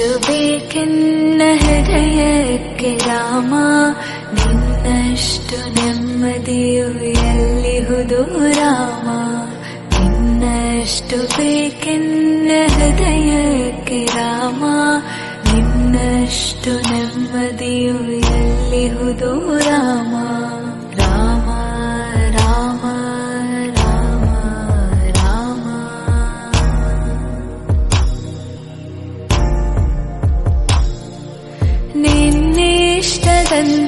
ಬೇಕೆನ್ನ ಹೃದಯಕ್ಕೆ ರಾಮ ನಿನ್ನಷ್ಟು ನೆಮ್ಮದಿಯು ಎಲ್ಲಿಹುದು ರಾಮ ನಿನ್ನಷ್ಟು ಬೇಕೆನ್ನ ಹೃದಯಕ್ಕೆ ರಾಮ ನಿನ್ನಷ್ಟು ನೆಮ್ಮದಿಯು ಎಲ್ಲಿಹುದು ರಾಮ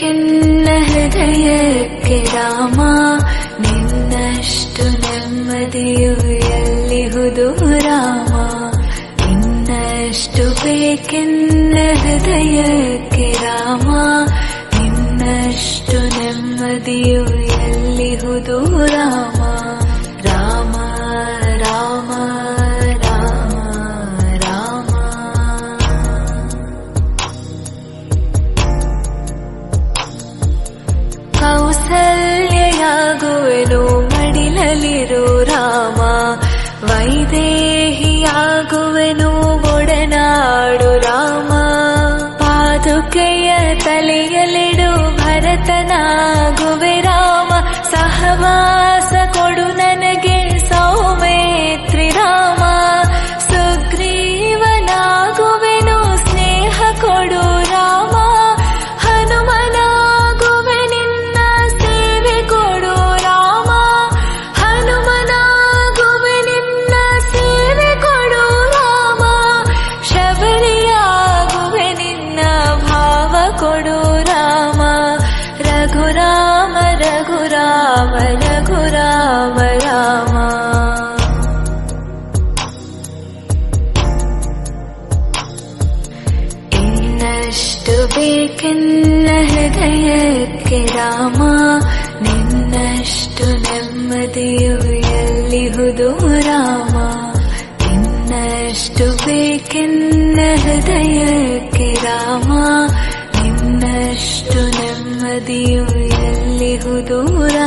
ಬೇಕೆನ್ನ ಹೃದಯಕ್ಕೆ ರಾಮ ನಿನ್ನಷ್ಟು ನೆಮ್ಮದಿಯು ಎಲ್ಲಿಹುದು ರಾಮ? ಇನ್ನಷ್ಟು ಬೇಕೆನ್ನ ಹೃದಯಕ್ಕೆ ರಾಮ? ನಿನ್ನಷ್ಟು ನೆಮ್ಮದಿಯು ಎಲ್ಲಿಹುದು ಪಾದುಕೆಯ ತಲೆಯಲಿಡು ಭರತನಾಗುವೆ ರಾಮ ರಘುರಾಮ ರಘುರಾಮ ರಘುರಾಮ ರಾಮ ಇನ್ನಷ್ಟು ಬೇಕೆನ್ನ ಹೃದಯಕ್ಕೆ ರಾಮ ನಿನ್ನಷ್ಟು ನೆಮ್ಮದಿಯು ಎಲ್ಲಿಹುದು ರಾಮ ನಿನ್ನಷ್ಟು ಬೇಕೆನ್ನ ಹೃದಯಕ್ಕೆ ರಾಮ ನಿನ್ನಷ್ಟು ನೆಮ್ಮದಿಯು దూరా